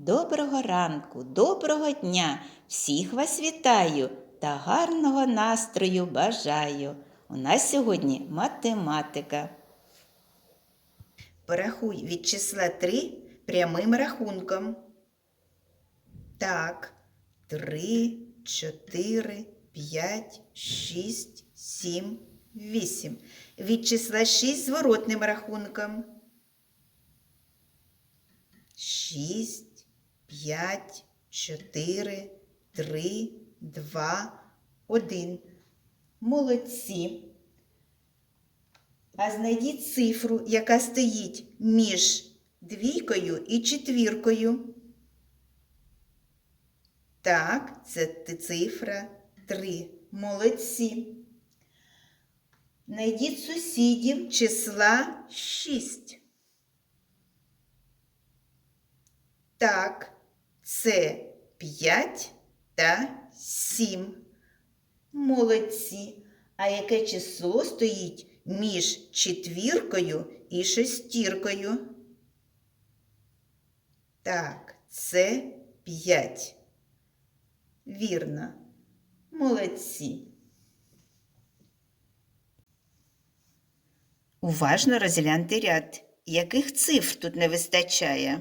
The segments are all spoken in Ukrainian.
Доброго ранку, доброго дня! Всіх вас вітаю та гарного настрою бажаю. У нас сьогодні математика. Порахуй від числа 3 прямим рахунком. Так, 3, 4, 5, 6, 7, 8. Від числа 6 зворотним рахунком. 6, 5, 4, 3, 2, 1. Молодці. А знайдіть цифру, яка стоїть між двійкою і четвіркою. Так, це цифра 3. Молодці. Найдіть сусідів числа 6. Так, це 5 та 7. Молодці. А яке число стоїть між четвіркою і шестіркою? Так, це 5. Вірно. Молодці. Уважно розгляньте ряд. Яких цифр тут не вистачає?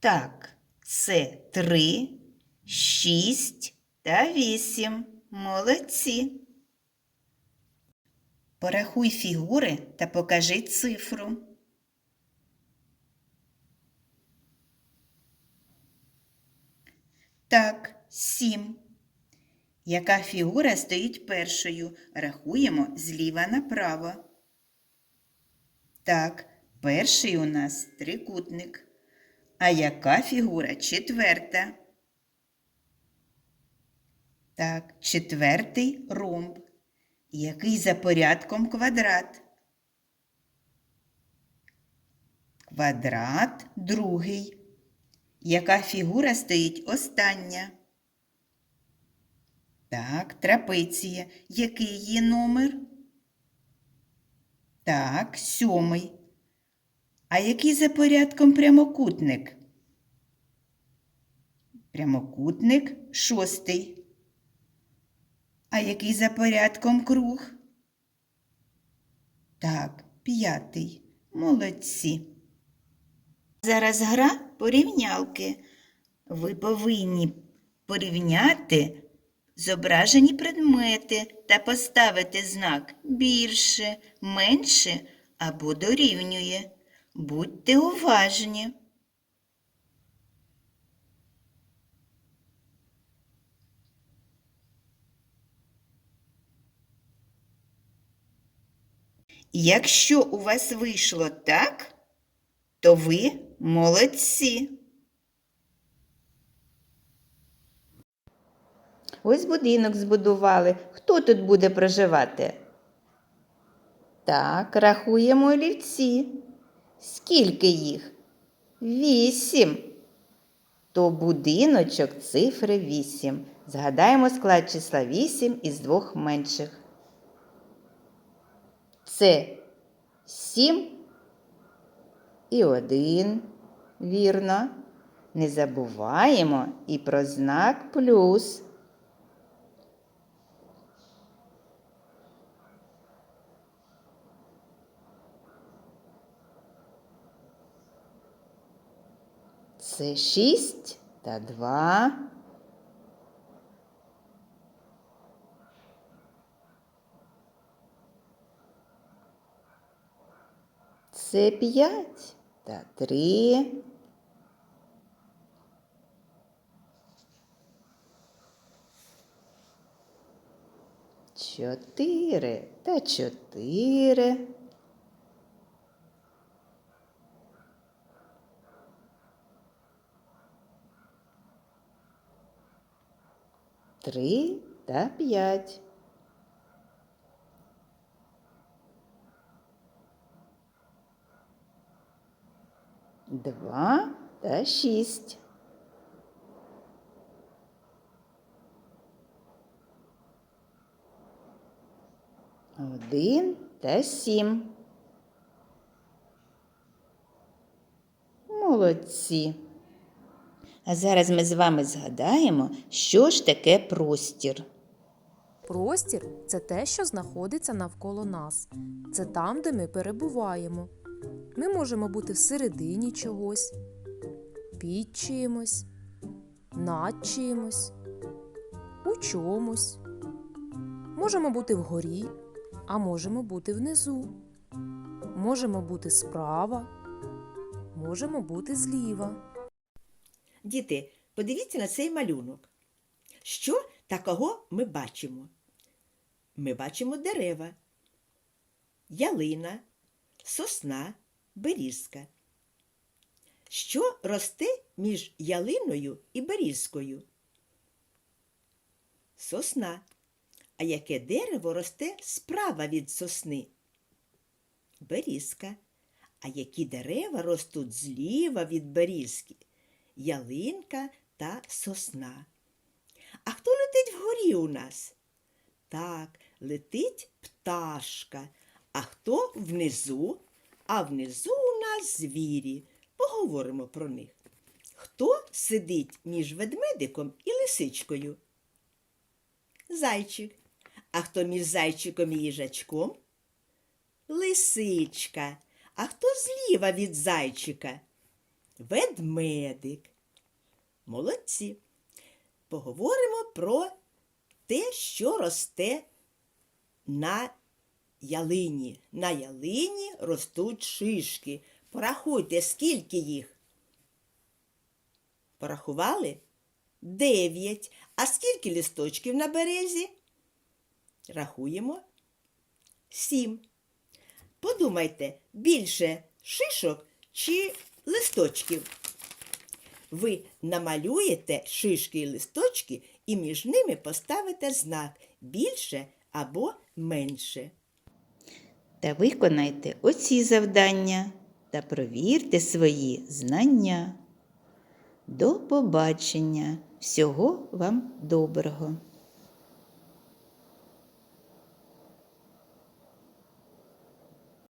Так, це 3, 6 та 8. Молодці. Порахуй фігури та покажи цифру. Так, 7. Яка фігура стоїть першою? Рахуємо зліва направо. Так, перший у нас трикутник. А яка фігура четверта? Так, четвертий ромб. Який за порядком квадрат? Квадрат другий. Яка фігура стоїть остання? Так, трапеція. Який її номер? Так, сьомий. А який за порядком прямокутник? Прямокутник шостий. А який за порядком круг? Так, п'ятий. Молодці. Зараз гра порівнялки. Ви повинні порівняти зображені предмети та поставити знак більше, менше або дорівнює. Будьте уважні. Якщо у вас вийшло так, то ви молодці. Ось будинок збудували. Хто тут буде проживати? Так, рахуємо олівці. Скільки їх? Вісім. То будиночок цифри вісім. Згадаємо склад числа вісім із двох менших. Це сім і один. Вірно. Не забуваємо і про знак плюс. Це шість та два. Це п'ять та три. Чотири та чотири. три та п'ять. Два та шість. Один та сім. Молодці. А зараз ми з вами згадаємо, що ж таке простір. Простір це те, що знаходиться навколо нас. Це там, де ми перебуваємо. Ми можемо бути всередині чогось, під чимось, над чимось, у чомусь. Можемо бути вгорі, а можемо бути внизу. Можемо бути справа, можемо бути зліва. Діти, подивіться на цей малюнок. Що такого ми бачимо? Ми бачимо дерева, ялина, сосна, берізка. Що росте між ялиною і берізкою? Сосна. А яке дерево росте справа від сосни? Берізка. А які дерева ростуть зліва від берізки? Ялинка та сосна. А хто летить вгорі у нас? Так, летить пташка. А хто внизу? А внизу у нас звірі. Поговоримо про них. Хто сидить між ведмедиком і лисичкою? Зайчик. А хто між зайчиком і їжачком? Лисичка. А хто зліва від зайчика? Ведмедик. Молодці. Поговоримо про те, що росте на ялині. На ялині ростуть шишки. Порахуйте, скільки їх. Порахували? Дев'ять. А скільки листочків на березі? Рахуємо. Сім. Подумайте, більше шишок чи листочків? Ви намалюєте шишки і листочки і між ними поставите знак більше або менше. Та виконайте оці завдання та провірте свої знання. До побачення! Всього вам доброго!